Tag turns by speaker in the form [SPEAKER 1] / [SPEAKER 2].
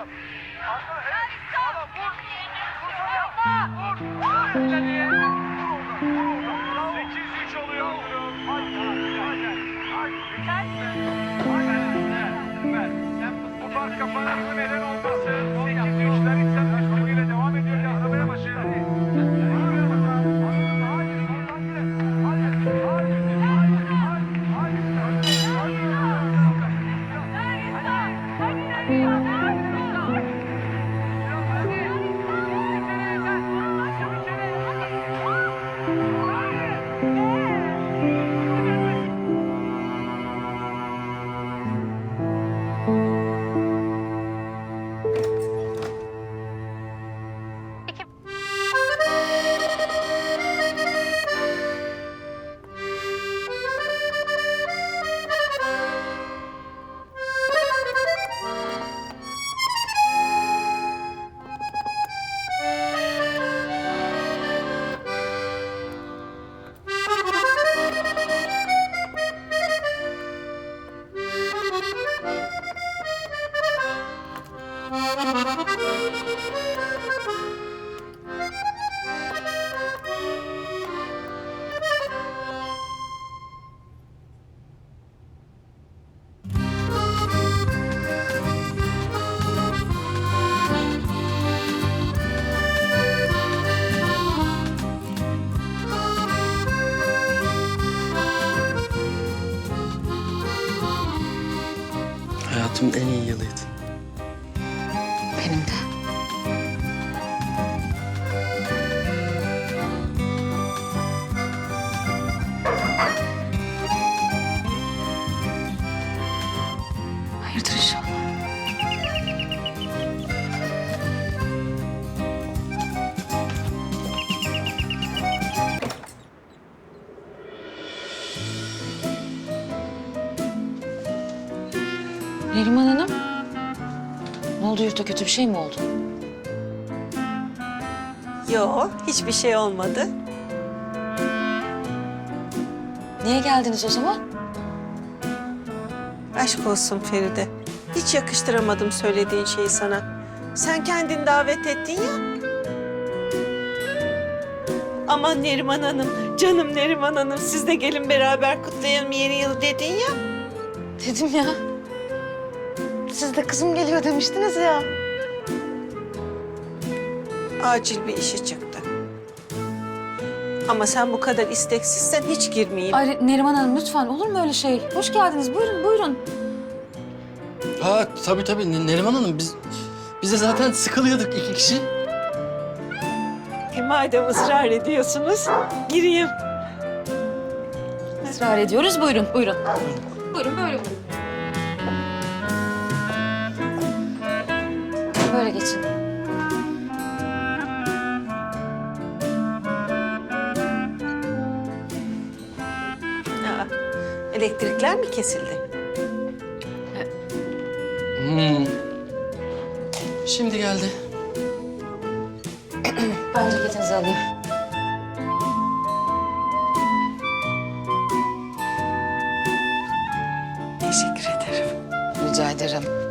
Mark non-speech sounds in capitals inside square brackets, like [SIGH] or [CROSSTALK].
[SPEAKER 1] Vur. Vur. Vur. Vur. Vur. Vur. Vur. Vur. Vur. Vur. Vur.
[SPEAKER 2] Hayatımın en iyi yılıydı.
[SPEAKER 3] Benim de. Neriman Hanım. Ne oldu yurtta kötü bir şey mi oldu?
[SPEAKER 4] Yo, hiçbir şey olmadı.
[SPEAKER 3] Niye geldiniz o zaman?
[SPEAKER 4] Aşk olsun Feride. Hiç yakıştıramadım söylediğin şeyi sana. Sen kendin davet ettin ya. Aman Neriman Hanım, canım Neriman Hanım siz de gelin beraber kutlayalım yeni yıl dedin ya.
[SPEAKER 3] Dedim ya. Siz de kızım geliyor demiştiniz ya.
[SPEAKER 4] Acil bir işi çıktı. Ama sen bu kadar isteksizsen hiç girmeyeyim.
[SPEAKER 3] Ay Neriman Hanım lütfen olur mu öyle şey? Hoş geldiniz. Buyurun buyurun.
[SPEAKER 2] Ha tabii tabii N- Neriman Hanım biz biz de zaten sıkılıyorduk iki kişi.
[SPEAKER 4] E, madem ısrar ediyorsunuz, gireyim.
[SPEAKER 3] Israr ediyoruz. Buyurun buyurun. Buyurun böyle buyurun. Geçin.
[SPEAKER 4] Aa, elektrikler mi kesildi?
[SPEAKER 2] Hmm. Şimdi geldi. [CLEARS THROAT]
[SPEAKER 3] Ben ceketinizi alayım.
[SPEAKER 4] Teşekkür ederim.
[SPEAKER 3] Rica ederim.